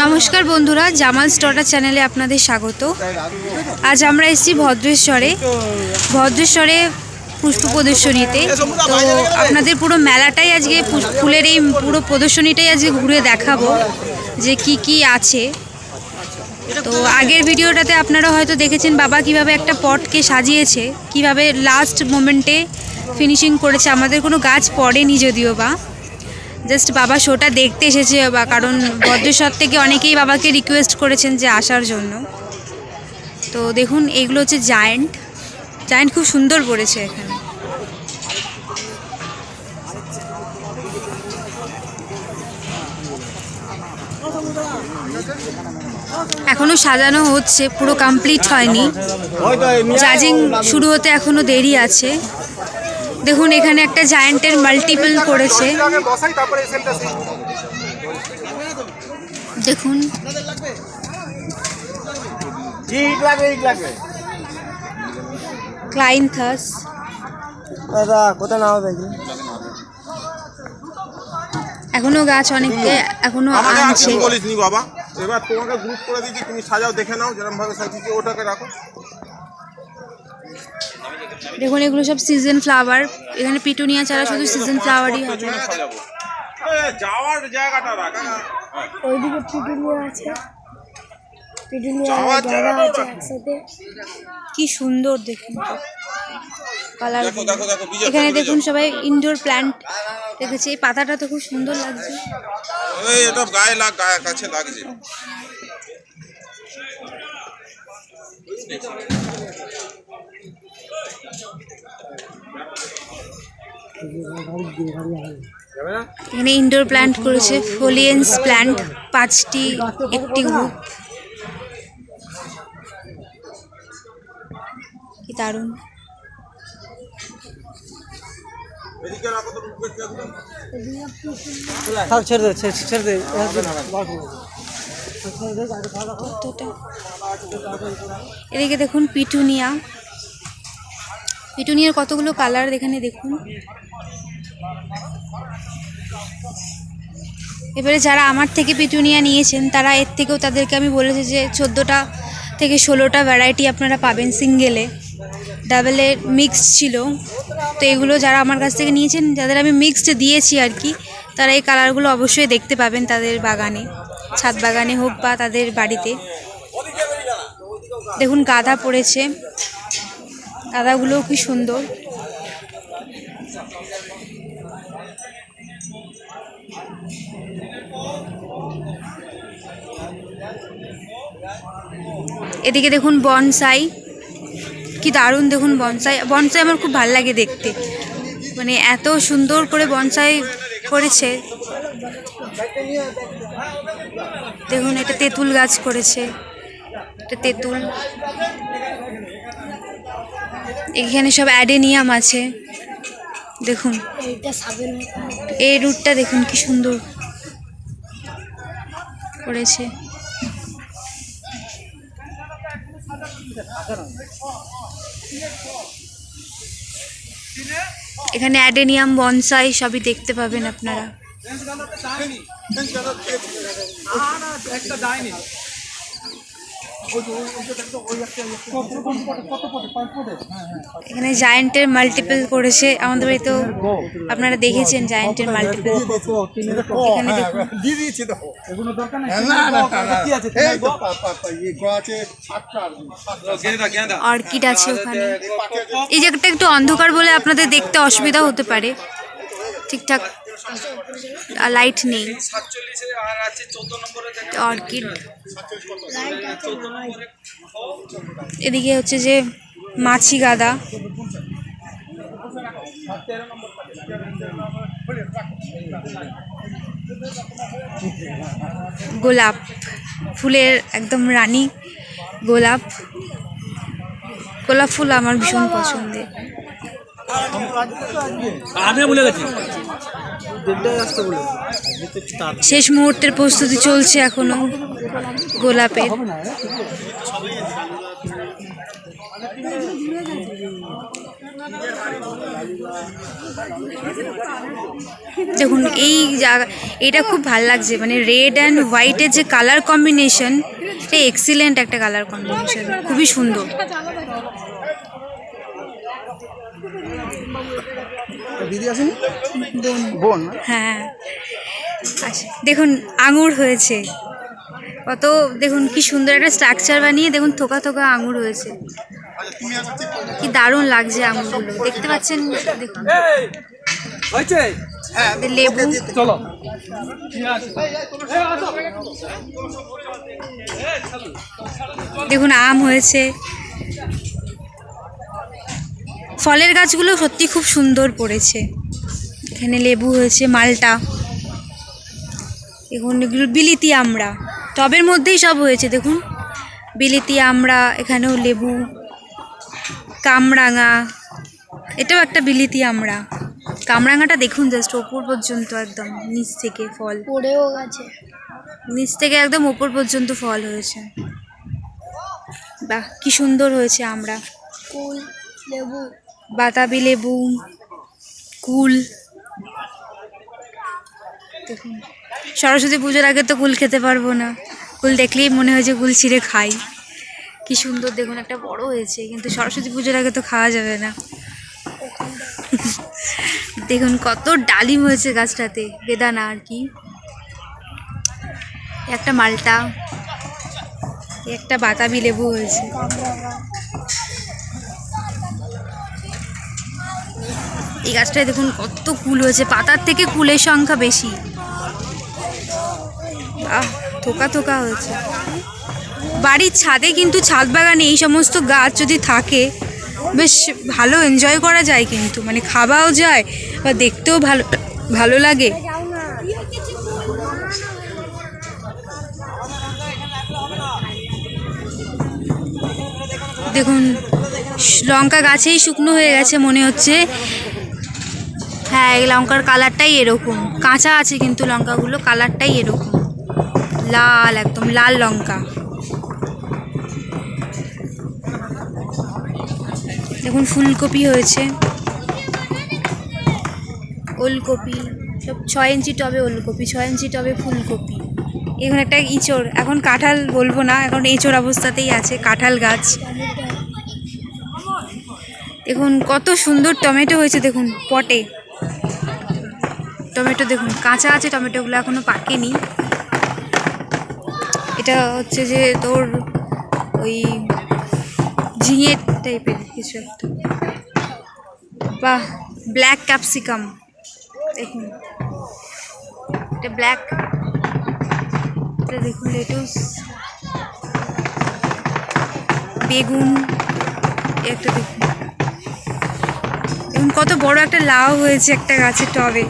নমস্কার বন্ধুরা, জামাল স্টটার চ্যানেলে আপনাদের স্বাগত। আজ আমরা এসেছি ভদ্রেশ্বরে। ভদ্রেশ্বরে পুষ্প প্রদর্শনীতে। তো আপনাদের পুরো মেলাটাই আজকে ফুলের এই পুরো প্রদর্শনীটাই আজকে ঘুরে দেখাবো, যে কি কি আছে। তো আগের ভিডিওটাতে আপনারা হয়তো দেখেছেন, বাবা কীভাবে একটা পটকে সাজিয়েছে, কীভাবে লাস্ট মোমেন্টে ফিনিশিং করেছে। আমাদের কোনো গাছ পড়েনি যদিও বা। জাস্ট বাবা শোটা দেখতে এসেছে বা কারণ বদ্রেশ্বর থেকে অনেকেই বাবাকে রিকোয়েস্ট করেছেন যে আসার জন্য। তো দেখুন এগুলো হচ্ছে জায়েন্ট জায়েন্ট খুব সুন্দর পড়েছে এখানে। এখনও সাজানো হচ্ছে পুরো কমপ্লিট হয়নি। জাজিং শুরু হতে এখনও দেরি আছে। দেখুন এখানে একটা জায়েন্টের মাল্টিপল করেছে। দেখুন। ক্লাইনথাস দাদা কোথায় নামাবে দেখি। এখনও গাছ অনেকে এখনও আনছে। আগে বলিস নি বাবা। এবার তোমাকে গ্রুপ করে দিচ্ছি তুমি সাজাও দেখে নাও যেরকম ভাবে সাজিয়েছি ওটাকে রাখো। দেখুন এগুলো সব সিজন ফ্লাওয়ার এখানে পিটুনিয়া ছাড়া শুধু সিজন ফ্লাওয়ারই হবে। সাজাবো যাওয়ার জায়গাটা রাখ। ওইদিকে পিটুনিয়া আছে। পিটুনিয়া জায়গা আছে একসাথে। কি সুন্দর দেখুন কালার এখানে দেখুন সবাই ইনডোর প্ল্যান্ট রেখেছে এই পাতাটা তো খুব সুন্দর লাগছে। এটা গায়ে লাগ গায়ে কাছে লাগছে। এখানে ইনডোর প্ল্যান্ট করেছে ফোলিয়েন্স প্ল্যান্ট পাঁচটি একটি গ্রুপ কি দারুণ। এদিকে ছেড়ে দে ছেড়ে দে দেখুন পিটুনিয়া। পিটুনিয়ার কতগুলো কালার এখানে দেখুন। এবারে যারা আমার থেকে পিটুনিয়া নিয়েছেন, তারা এর থেকেও তাদেরকে আমি বলেছি যে চোদ্দোটা থেকে ষোলোটা ভ্যারাইটি আপনারা পাবেন সিঙ্গেলে ডাবলে মিক্সড ছিল। তো এগুলো যারা আমার কাছ থেকে নিয়েছেন, যাদের আমি মিক্সড দিয়েছি আর কি, তারা এই কালারগুলো অবশ্যই দেখতে পাবেন তাদের বাগানে। ছাদ বাগানে হোক বা তাদের বাড়িতে। দেখুন গাঁদা পড়েছে। গাঁদাগুলোও কি সুন্দর? এদিকে দেখুন বনসাই। কি দারুণ দেখুন বনসাই। বনসাই আমার খুব ভালো লাগে দেখতে। মানে এত সুন্দর করে বনসাই করেছে। দেখুন, এটা তেঁতুল গাছ করেছে। এটা তেঁতুল। এখানে সব অ্যাডেনিয়াম আছে। দেখুন। এই রুটটা দেখুন কি সুন্দর করেছে। এখানে অ্যাডেনিয়াম, বনসাই সবই দেখতে পাবেন আপনারা। এখানে জায়েন্টের মাল্টিপল করেছে। আমাদের বাড়িতেও আপনারা দেখেছেন জায়েন্টের মাল্টিপল। অর্কিড আছে? ওখানে। এই জায়গাটা একটু অন্ধকার বলে আপনাদের দেখতে অসুবিধা হতে পারে। ঠিকঠাক লাইট নেই। অর্কিড। এদিকে হচ্ছে যে মাছি গাদা। গোলাপ। ফুলের একদম রানী গোলাপ। গোলাপ ফুল আমার ভীষণ পছন্দের। শেষ মুহূর্তের প্রস্তুতি চলছে এখনও গোলাপের। দেখুন, এই জায়গা এটা খুব ভালো লাগছে মানে রেড অ্যান্ড হোয়াইটের যে কালার কম্বিনেশন এটা এক্সিলেন্ট একটা কালার কম্বিনেশন খুবই সুন্দর। দিদি আসেনি? বোন? হ্যাঁ। আচ্ছা দেখুন আঙুর হয়েছে। কত দেখুন কি সুন্দর একটা স্ট্রাকচার বানিয়ে দেখুন থোকা থোকা আঙুর হয়েছে। কি দারুণ লাগছে আঙুরগুলো। দেখতে পাচ্ছেন? দেখুন। লেবু। চলো। দেখুন আম হয়েছে। ফলের গাছগুলো সত্যি খুব সুন্দর পড়েছে। এখানে লেবু হয়েছে মালটা। দেখুন এগুলো বিলিতি আমড়া টবের মধ্যেই সব হয়েছে দেখুন। বিলিতি আমড়া এখানেও লেবু কামরাঙা এটাও একটা বিলিতি আমড়া কামরাঙাটা দেখুন জাস্ট ওপর পর্যন্ত একদম নিচ থেকে ফল। পড়েও গেছে। নিচ থেকে একদম ওপর পর্যন্ত ফল হয়েছে। বাহ কি সুন্দর হয়েছে আমরা। কুল লেবু, বাতাবি লেবু, কুল। দেখুন, সরস্বতী পুজোর আগে তো কুল খেতে পারব না। কুল দেখলেই মনে হয় যে কুল ছিঁড়ে খাই। কি সুন্দর, দেখুন, একটা বড় হয়েছে, কিন্তু সরস্বতী পুজোর আগে তো খাওয়া যাবে না। দেখুন, কত ডালিম হয়েছে গাছটাতে বেদানা আর কি। একটা মালটা, একটা বাতাবি লেবু হয়েছে। এই গাছটায় দেখুন কত কুল হয়েছে, পাতার থেকে কুলের সংখ্যা বেশি। আহ থোকা থোকা হয়েছে। বাড়ির ছাদে কিন্তু ছাদ বাগানে এই সমস্ত গাছ যদি থাকে, বেশ ভালো এনজয় করা যায় কিন্তু মানে খাওয়াও যায় বা দেখতেও ভালো ভালো লাগে। দেখুন, লঙ্কা গাছেই শুকনো হয়ে গেছে মনে হচ্ছে। হ্যাঁ এই লঙ্কার কালারটাই এরকম। কাঁচা আছে কিন্তু লঙ্কাগুলো কালারটাই এরকম। লাল, একদম লাল লঙ্কা। দেখুন, ফুলকপি হয়েছে। ওলকপি, সব ছয় ইঞ্চি টবে ওলকপি, ছয় ইঞ্চি টবে ফুলকপি। এখন একটা ইঁচড়, এখন কাঁঠাল বলব না, এখন এঁচড় অবস্থাতেই আছে, কাঁঠাল গাছ। দেখুন, কত সুন্দর টমেটো হয়েছে, দেখুন, পটে। টমেটো দেখুন, কাঁচা আছে টমেটোগুলো এখনও পাকেনি। এটা হচ্ছে যে তোর ওই ঝিঙে টাইপের কিছু একটা। বাহ ব্ল্যাক ক্যাপসিকাম দেখুন। এটা ব্ল্যাক এটা দেখুন লেটুস বেগুন একটা দেখুন, কত বড় একটা লাউ হয়েছে একটা গাছের টবে।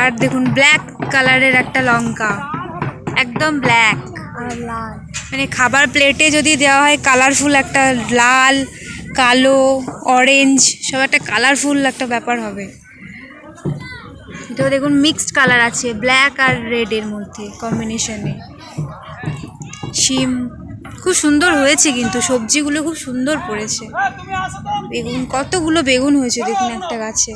আর দেখুন ব্ল্যাক কালারের একটা লঙ্কা। একদম ব্ল্যাক মানে খাবার প্লেটে যদি দেওয়া হয় কালারফুল একটা লাল, কালো অরেঞ্জ সব একটা কালারফুল একটা ব্যাপার হবে। এটাও দেখুন মিক্সড কালার আছে ব্ল্যাক আর রেডের মধ্যে কম্বিনেশনে শিম খুব সুন্দর হয়েছে কিন্তু সবজিগুলো খুব সুন্দর পড়েছে। বেগুন কতগুলো বেগুন হয়েছে দেখুন একটা গাছে।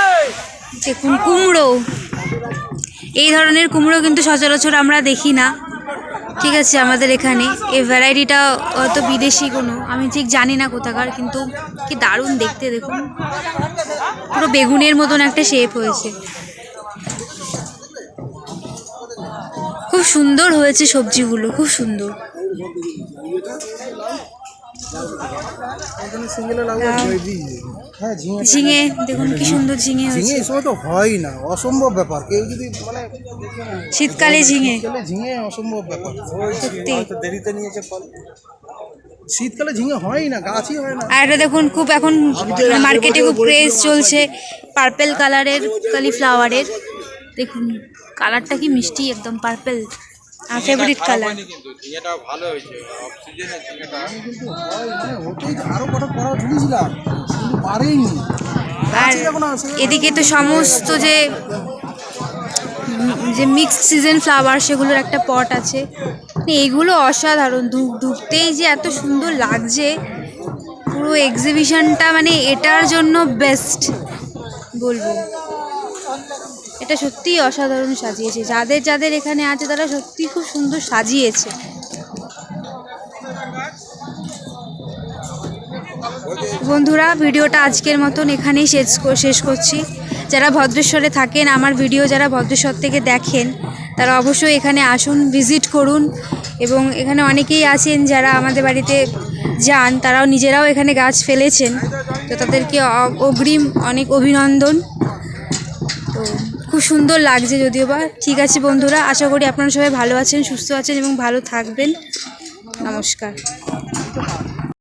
এই। দেখুন কুমড়ো। এই ধরনের কুমড়ো কিন্তু সচরাচর আমরা দেখি না। ঠিক আছে আমাদের এখানে। এই ভ্যারাইটিটা অত বিদেশি কোনো আমি ঠিক জানি না কোথাকার কিন্তু কি দারুণ দেখতে দেখুন। পুরো বেগুনের মতন একটা শেপ হয়েছে। খুব সুন্দর হয়েছে সবজিগুলো খুব সুন্দর। এখানে সিঙ্গেলে লাউ গাছ দিয়ে ঝিঙে দেখুন কি সুন্দর ঝিঙে ঝিঙে সময় তো হয় না অসম্ভব ব্যাপার। কেউ যদি মানে শীতকালে ঝিঙে। ঝিঙে অসম্ভব ব্যাপার। দেরিতে নিয়েছে ফল। শীতকালে ঝিঙে হয় না গাছই হয় না। আর এটা দেখুন খুব এখন মার্কেটে খুব ক্রেজ চলছে। পার্পেল কালারের কালিফ্লাওয়ারের দেখুন কালারটা কি মিষ্টি একদম পার্পেল আর ফেভারিট কালার কিন্তু হয় মানে হতেই আরও কটা পড়া ঝুলিয়েছিলাম কিন্তু পারেইনি। আর এদিকে তো সমস্ত যে যে মিক্সড সিজন ফ্লাওয়ার সেগুলোর একটা পট আছে। মানে এইগুলো অসাধারণ ঢুক ঢুকতেই যে এত সুন্দর লাগছে। পুরো এক্সিবিশনটা মানে এটার জন্য বেস্ট বলব। এটা সত্যিই অসাধারণ সাজিয়েছে। যাদের যাদের এখানে আছে তারা সত্যিই খুব সুন্দর সাজিয়েছে। বন্ধুরা, ভিডিওটা আজকের মতন এখানেই শেষ শেষ করছি। যারা ভদ্রেশ্বরে থাকেন, আমার ভিডিও যারা ভদ্রেশ্বর থেকে দেখেন, তারা অবশ্যই এখানে আসুন ভিজিট করুন এবং এখানে অনেকেই আছেন যারা আমাদের বাড়িতে যান, তারাও নিজেরাও এখানে গাছ ফেলেছেন। তো তাদেরকে অগ্রিম অনেক অভিনন্দন। তো খুব সুন্দর লাগছে যদিও বা। ঠিক আছে বন্ধুরা, আশা করি আপনারা সবাই ভালো আছেন, সুস্থ আছেন এবং ভালো থাকবেন। নমস্কার।